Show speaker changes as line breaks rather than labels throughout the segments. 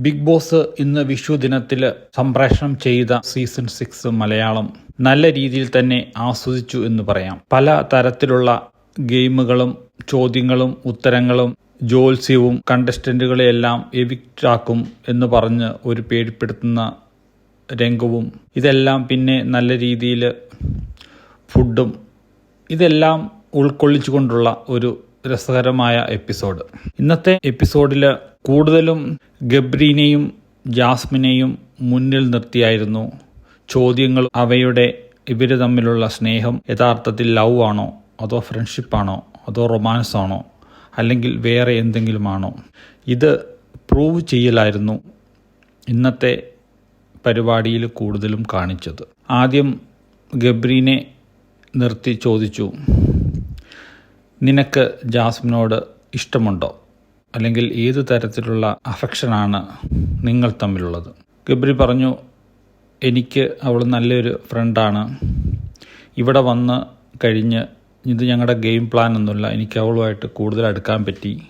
Big boss ഇന്ന് വിഷു ദിനത്തിൽ സംപ്രേഷണം ചെയ്ത സീസൺ സിക്സ് മലയാളം നല്ല രീതിയിൽ തന്നെ ആസ്വദിച്ചു എന്ന് പറയാം. പല തരത്തിലുള്ള ഗെയിമുകളും ചോദ്യങ്ങളും ഉത്തരങ്ങളും ജോത്സ്യവും കണ്ടസ്റ്റന്റുകളെയെല്ലാം എവിക്റ്റാക്കും എന്ന് പറഞ്ഞ് ഒരു പേടിപ്പെടുത്തുന്ന രംഗവും ഇതെല്ലാം പിന്നെ നല്ല രീതിയിൽ ഫുഡും ഇതെല്ലാം ഉൾക്കൊള്ളിച്ചുകൊണ്ടുള്ള ഒരു രസകരമായ എപ്പിസോഡ്. ഇന്നത്തെ എപ്പിസോഡിൽ കൂടുതലും ഗബ്രീനെയും ജാസ്മിനെയും മുന്നിൽ നിർത്തിയായിരുന്നു. ചോദ്യങ്ങൾ അവയുടെ ഇവർ തമ്മിലുള്ള സ്നേഹം യഥാർത്ഥത്തിൽ ലവ് ആണോ? അതോ ഫ്രണ്ട്ഷിപ്പാണോ അതോ റൊമാൻസ് ആണോ? അല്ലെങ്കിൽ വേറെ എന്തെങ്കിലുമാണോ? ഇത് പ്രൂവ് ചെയ്യലായിരുന്നു ഇന്നത്തെ പരിപാടിയിൽ കൂടുതലും കാണിച്ചത്. ആദ്യം ഗബ്രീനെ നിർത്തി ചോദിച്ചു നിനക്ക് ജാസ്മിനോട് ഇഷ്ടമുണ്ടോ? അല്ലെങ്കിൽ ഏത് തരത്തിലുള്ള അഫക്ഷനാണ് നിങ്ങൾ തമ്മിലുള്ളത്. ഗബ്രി പറഞ്ഞു എനിക്ക് അവൾ നല്ലൊരു ഫ്രണ്ടാണ് ഇവിടെ വന്ന് കഴിഞ്ഞ് ഇത് ഞങ്ങളുടെ ഗെയിം പ്ലാൻ ഒന്നുമില്ല. എനിക്ക് അവളുമായിട്ട് കൂടുതൽ അടുക്കാൻ പറ്റി.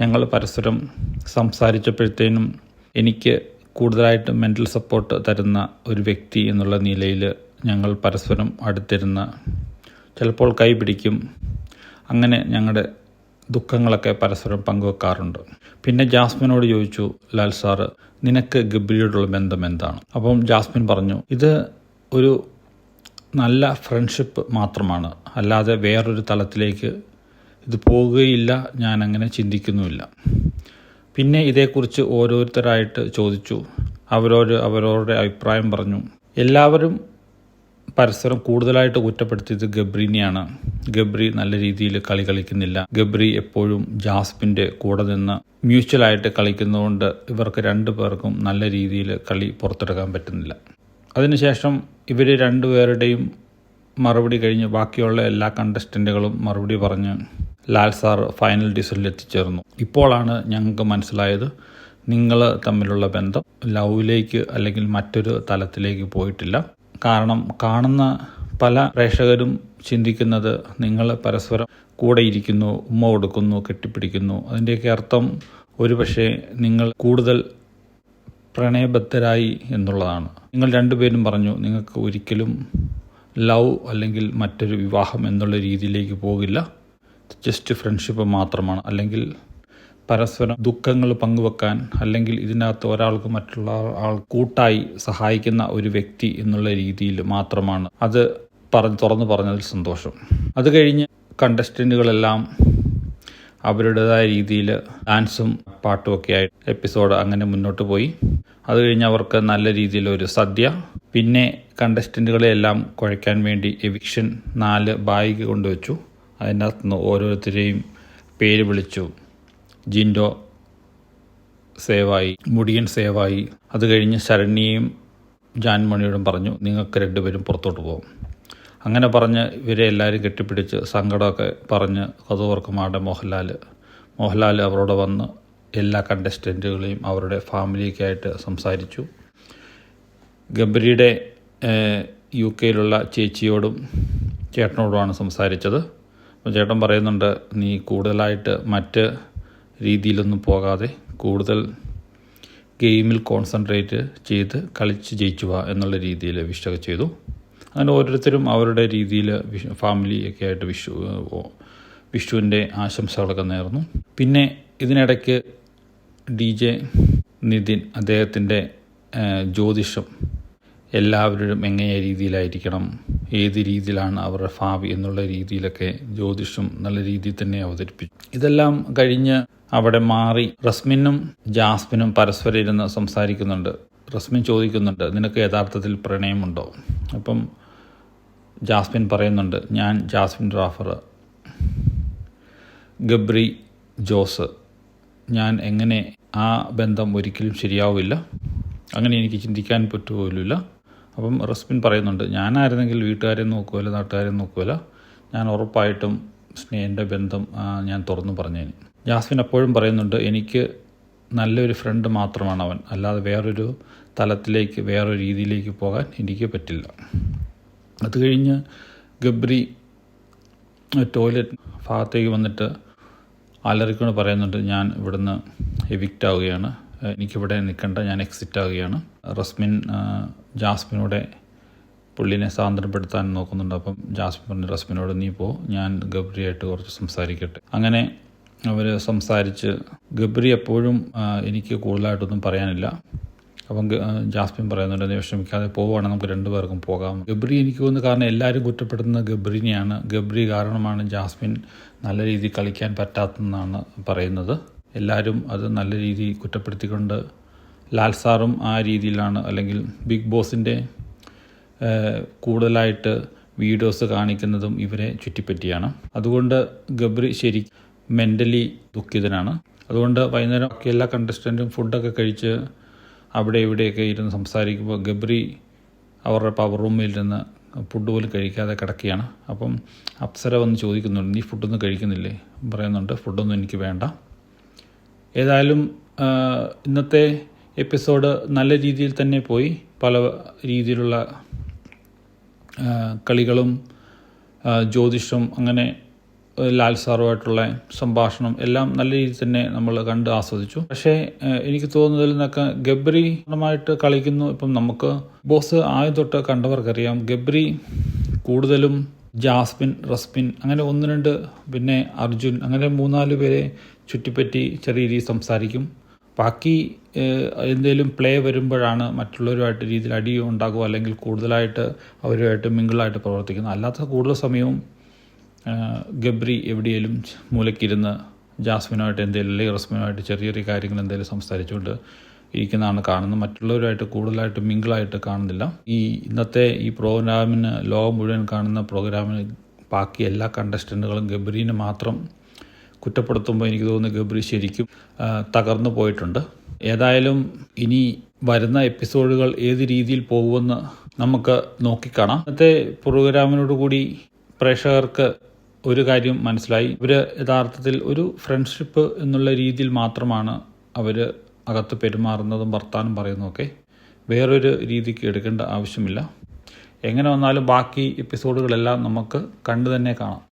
ഞങ്ങൾ പരസ്പരം സംസാരിച്ചപ്പോഴത്തേനും എനിക്ക് കൂടുതലായിട്ട് മെന്റൽ സപ്പോർട്ട് തരുന്ന ഒരു വ്യക്തി എന്നുള്ള നിലയിൽ ഞങ്ങൾ പരസ്പരം അടുത്തിരുന്ന ചിലപ്പോൾ കൈ പിടിക്കും. അങ്ങനെ ഞങ്ങളുടെ ദുഃഖങ്ങളൊക്കെ പരസ്പരം പങ്കുവെക്കാറുണ്ട്. പിന്നെ ജാസ്മിനോട് ചോദിച്ചു ലാൽ സാറ് നിനക്ക് ഗബ്രിയോടുള്ള ബന്ധം എന്താണ്? അപ്പം ജാസ്മിൻ പറഞ്ഞു ഇത് ഒരു നല്ല ഫ്രണ്ട്ഷിപ്പ് മാത്രമാണ്. അല്ലാതെ വേറൊരു തലത്തിലേക്ക് ഇത് പോവുകയില്ല ഞാൻ അങ്ങനെ ചിന്തിക്കുന്നുമില്ല. പിന്നെ ഇതേക്കുറിച്ച് ഓരോരുത്തരായിട്ട് ചോദിച്ചു. അവരോട് അവരവരുടെ അഭിപ്രായം പറഞ്ഞു എല്ലാവരും പരസ്പരം കൂടുതലായിട്ട് കുറ്റപ്പെടുത്തിയത് ഗബ്രീനെയാണ്. ഗബ്രി നല്ല രീതിയിൽ കളി കളിക്കുന്നില്ല. ഗബ്രി എപ്പോഴും ജാസ്പിന്റെ കൂടെ നിന്ന് മ്യൂച്വലായിട്ട് കളിക്കുന്നതുകൊണ്ട് ഇവർക്ക് രണ്ടു പേർക്കും നല്ല രീതിയിൽ കളി പുറത്തെടുക്കാൻ പറ്റുന്നില്ല. അതിനുശേഷം ഇവർ രണ്ടുപേരുടെയും മറുപടി കഴിഞ്ഞ് ബാക്കിയുള്ള എല്ലാ കണ്ടസ്റ്റന്റുകളും മറുപടി പറഞ്ഞ് ലാൽ സാർ ഫൈനൽ ഡിസിഷനിൽ എത്തിച്ചേർന്നു. ഇപ്പോഴാണ് ഞങ്ങൾക്ക് മനസ്സിലായത് നിങ്ങൾ തമ്മിലുള്ള ബന്ധം ലവിലേക്ക് അല്ലെങ്കിൽ മറ്റൊരു തലത്തിലേക്ക് പോയിട്ടില്ല. കാരണം കാണുന്ന പല പ്രേക്ഷകരും ചിന്തിക്കുന്നത് നിങ്ങൾ പരസ്പരം കൂടെ ഇരിക്കുന്നു ഉമ്മ കൊടുക്കുന്നു കെട്ടിപ്പിടിക്കുന്നു. അതിന്റെയൊക്കെ അർത്ഥം ഒരുപക്ഷെ നിങ്ങൾ കൂടുതൽ പ്രണയബദ്ധരായി എന്നുള്ളതാണ്. നിങ്ങൾ രണ്ടുപേരും പറഞ്ഞു നിങ്ങൾക്ക് ഒരിക്കലും ലവ് അല്ലെങ്കിൽ മറ്റൊരു വിവാഹം എന്നുള്ള രീതിയിലേക്ക് പോകില്ല. ജസ്റ്റ് ഫ്രണ്ട്ഷിപ്പ് മാത്രമാണ്. അല്ലെങ്കിൽ പരസ്പരം ദുഃഖങ്ങൾ പങ്കുവെക്കാൻ അല്ലെങ്കിൽ ഇതിനകത്ത് ഒരാൾക്ക് മറ്റുള്ള ആൾ കൂട്ടായി സഹായിക്കുന്ന ഒരു വ്യക്തി എന്നുള്ള രീതിയിൽ മാത്രമാണ്. അത് പറഞ്ഞ് തുറന്ന് പറഞ്ഞതിൽ സന്തോഷം. അത് കഴിഞ്ഞ് കണ്ടസ്റ്റന്റുകളെല്ലാം അവരുടേതായ രീതിയിൽ ഡാൻസും പാട്ടുമൊക്കെ ആയിട്ട് എപ്പിസോഡ് അങ്ങനെ മുന്നോട്ട് പോയി. അത് കഴിഞ്ഞ് അവർക്ക് നല്ല രീതിയിലൊരു സദ്യ പിന്നെ കണ്ടസ്റ്റന്റുകളെ എല്ലാം കുഴയ്ക്കാൻ വേണ്ടി എവിക്ഷൻ നാല് ബാഗ് കൊണ്ടുവച്ചു. അതിനകത്ത് നിന്ന് ഓരോരുത്തരെയും പേര് വിളിച്ചു. ജിൻഡോ സേവായി മുടിയൻ സേവായി. അത് കഴിഞ്ഞ് ശരണ്യയും ജാൻമണിയോടും പറഞ്ഞു നിങ്ങൾക്ക് രണ്ടുപേരും പുറത്തോട്ട് പോകും. അങ്ങനെ പറഞ്ഞ് ഇവരെ എല്ലാവരും കെട്ടിപ്പിടിച്ച് സങ്കടമൊക്കെ പറഞ്ഞ് കഥോർക്കുമാടെ മോഹൻലാൽ. മോഹൻലാൽ അവരോട് വന്ന് എല്ലാ കണ്ടസ്റ്റന്റുകളെയും അവരുടെ ഫാമിലിയൊക്കെ ആയിട്ട് സംസാരിച്ചു. ഗബ്രിയുടെ യു കെയിലുള്ള ചേച്ചിയോടും ചേട്ടനോടുമാണ് സംസാരിച്ചത്. അപ്പോൾ ചേട്ടൻ പറയുന്നുണ്ട് നീ കൂടുതലായിട്ട് മറ്റ് രീതിയിലൊന്നും പോകാതെ കൂടുതൽ ഗെയിമിൽ കോൺസെൻട്രേറ്റ് ചെയ്ത് കളിച്ച് ജയിച്ചു എന്നുള്ള രീതിയിൽ വിഷ്ടൊക്കെ ചെയ്തു. അങ്ങനെ ഓരോരുത്തരും അവരുടെ രീതിയിൽ ഫാമിലി ഒക്കെ ആയിട്ട് വിഷു വിഷുവിന്റെ ആശംസകളൊക്കെ നേർന്നു. പിന്നെ ഇതിനിടയ്ക്ക് ഡി ജെ നിതിൻ അദ്ദേഹത്തിന്റെ ജ്യോതിഷം എല്ലാവരും എങ്ങനെ രീതിയിലായിരിക്കണം ഏത് രീതിയിലാണ് അവരുടെ ഭാവി എന്നുള്ള രീതിയിലൊക്കെ ജ്യോതിഷം നല്ല രീതിയിൽ തന്നെ അവതരിപ്പിച്ചു. ഇതെല്ലാം കഴിഞ്ഞ് അവിടെ മാറി റസ്മിനും ജാസ്മിനും പരസ്പരം ഇരുന്ന് സംസാരിക്കുന്നുണ്ട്. റസ്മിൻ ചോദിക്കുന്നുണ്ട് നിനക്ക് യഥാർത്ഥത്തിൽ പ്രണയമുണ്ടോ? അപ്പം ജാസ്മിൻ പറയുന്നുണ്ട് ഞാൻ ജാസ്മിൻ റാഫർ ഗബ്രി ജോസ്. ഞാൻ എങ്ങനെ ആ ബന്ധം ഒരിക്കലും ശരിയാവില്ല. അങ്ങനെ എനിക്ക് ചിന്തിക്കാൻ പറ്റുപോലുമില്ല. അപ്പം റസ്മിൻ പറയുന്നുണ്ട് ഞാനായിരുന്നെങ്കിൽ വീട്ടുകാരെ നോക്കുമല്ല നാട്ടുകാരെ നോക്കുമല്ല ഞാൻ ഉറപ്പായിട്ടും സ്നേഹിന്റെ ബന്ധം ഞാൻ തുറന്നു പറഞ്ഞേന്. ജാസ്മിൻ അപ്പോഴും പറയുന്നുണ്ട് എനിക്ക് നല്ലൊരു ഫ്രണ്ട് മാത്രമാണ് അവൻ. അല്ലാതെ വേറൊരു തലത്തിലേക്ക് വേറൊരു രീതിയിലേക്ക് പോകാൻ എനിക്ക് പറ്റില്ല. അത് കഴിഞ്ഞ് ഗബ്രി ടോയ്ലറ്റ് ഭാഗത്തേക്ക് വന്നിട്ട് അലറിക്കൊണ്ട് പറയുന്നുണ്ട് ഞാൻ ഇവിടുന്ന് എവിക്റ്റ് ആവുകയാണ്. എനിക്കിവിടെ നിൽക്കണ്ട ഞാൻ എക്സിറ്റ് ആവുകയാണ്. റസ്മിൻ ജാസ്മിനോടെ പുള്ളിനെ സാന്ത്വനപ്പെടുത്താൻ നോക്കുന്നുണ്ട്. അപ്പം ജാസ്മിൻ പറഞ്ഞു റസ്മിനോട് നീ പോ ഞാൻ ഗബ്രിയായിട്ട് കുറച്ച് സംസാരിക്കട്ടെ. അങ്ങനെ അവർ സംസാരിച്ച് ഗബ്രി എപ്പോഴും എനിക്ക് കൂടുതലായിട്ടൊന്നും പറയാനില്ല. അപ്പം ജാസ്മിൻ പറയുന്നുണ്ട് നീ വിഷമിക്കാതെ പോവുകയാണെങ്കിൽ നമുക്ക് രണ്ടുപേർക്കും പോകാം. ഗബ്രി എനിക്ക് തോന്നുന്നു കാരണം എല്ലാവരും കുറ്റപ്പെടുത്തുന്നത് ഗബ്രിനെയാണ്. ഗബ്രി കാരണമാണ് ജാസ്മിൻ നല്ല രീതിയിൽ കളിക്കാൻ പറ്റാത്തതെന്നാണ് പറയുന്നത്. എല്ലാവരും അത് നല്ല രീതിയിൽ കുറ്റപ്പെടുത്തിക്കൊണ്ട് ലാൽ സാറും ആ രീതിയിലാണ് അല്ലെങ്കിൽ ബിഗ് ബോസിന്റെ കൂടുതലായിട്ട് വീഡിയോസ് കാണിക്കുന്നതും ഇവരെ ചുറ്റിപ്പറ്റിയാണ്. അതുകൊണ്ട് ഗബ്രി ശരി മെന്റലി ദുഃഖിതനാണ്. അതുകൊണ്ട് വൈകുന്നേരം എല്ലാ കണ്ടസ്റ്റന്റും ഫുഡൊക്കെ കഴിച്ച് അവിടെ ഇവിടെയൊക്കെ ഇരുന്ന് സംസാരിക്കുമ്പോൾ ഗബ്രി അവരുടെ പവർ റൂമിൽ ഇരുന്ന് ഫുഡ് പോലും കഴിക്കാതെ കിടക്കുകയാണ്. അപ്പം അപ്സര വന്ന് ചോദിക്കുന്നുണ്ട് നീ ഫുഡൊന്നും കഴിക്കുന്നില്ലേ? പറയുന്നുണ്ട് ഫുഡൊന്നും എനിക്ക് വേണ്ട. ഏതായാലും ഇന്നത്തെ എപ്പിസോഡ് നല്ല രീതിയിൽ തന്നെ പോയി. പല രീതിയിലുള്ള കളികളും ജ്യോതിഷം അങ്ങനെ ലാൽ സാറുമായിട്ടുള്ള സംഭാഷണം എല്ലാം നല്ല രീതിയിൽ തന്നെ നമ്മൾ കണ്ട് ആസ്വദിച്ചു. പക്ഷേ എനിക്ക് തോന്നുന്നതിൽ നിന്നൊക്കെ ഗബ്രി പൂർണമായിട്ട് കളിക്കുന്നു. ഇപ്പം നമുക്ക് ബോസ് ആദ്യം തൊട്ട് കണ്ടവർക്കറിയാം ഗബ്രി കൂടുതലും ജാസ്മിൻ റസ്മിൻ അങ്ങനെ ഒന്ന് രണ്ട് പിന്നെ അർജുൻ അങ്ങനെ മൂന്നാൽ പേരെ ചുറ്റിപ്പറ്റി ചെറിയ രീതിയിൽ സംസാരിക്കും. ബാക്കി എന്തെങ്കിലും പ്ലേ വരുമ്പോഴാണ് മറ്റുള്ളവരുമായിട്ട് രീതിയിൽ അടി ഉണ്ടാകുക അല്ലെങ്കിൽ കൂടുതലായിട്ട് അവരുമായിട്ട് മിങ്കിളായിട്ട് പ്രവർത്തിക്കുന്നത്. അല്ലാത്ത കൂടുതൽ സമയവും ഗബ്രി എവിടെയെങ്കിലും മൂലക്കിരുന്ന് ജാസ്മിനുമായിട്ട് എന്തെങ്കിലും അല്ലെങ്കിൽ റസ്മിനുമായിട്ട് ചെറിയ ചെറിയ കാര്യങ്ങൾ എന്തെങ്കിലും സംസാരിച്ചുകൊണ്ട് ഇരിക്കുന്നതാണ് കാണുന്നത്. മറ്റുള്ളവരുമായിട്ട് കൂടുതലായിട്ട് മിങ്കിളായിട്ട് കാണുന്നില്ല. ഈ ഇന്നത്തെ ഈ പ്രോഗ്രാമിന് ലോകം മുഴുവൻ കാണുന്ന പ്രോഗ്രാമിന് ബാക്കി എല്ലാ കണ്ടസ്റ്റന്റുകളും ഗബ്രീനെ മാത്രം കുറ്റപ്പെടുത്തുമ്പോൾ എനിക്ക് തോന്നുന്നു ഗബ്രി ശരിക്കും തകർന്നു പോയിട്ടുണ്ട്. ഏതായാലും ഇനി വരുന്ന എപ്പിസോഡുകൾ ഏത് രീതിയിൽ പോകുമെന്ന് നമുക്ക് നോക്കിക്കാണാം. ഇന്നത്തെ പ്രോഗ്രാമിനോടുകൂടി പ്രേക്ഷകർക്ക് ഒരു കാര്യം മനസ്സിലായി. ഇവർ യഥാർത്ഥത്തിൽ ഒരു ഫ്രണ്ട്ഷിപ്പ് എന്നുള്ള രീതിയിൽ മാത്രമാണ് അവർ അകത്ത് പെരുമാറുന്നതും വർത്താനം പറയുന്നതൊക്കെ വേറൊരു രീതിക്ക് എടുക്കേണ്ട ആവശ്യമില്ല. എങ്ങനെ വന്നാലും ബാക്കി എപ്പിസോഡുകളെല്ലാം നമുക്ക് കണ്ടു തന്നെ കാണാം.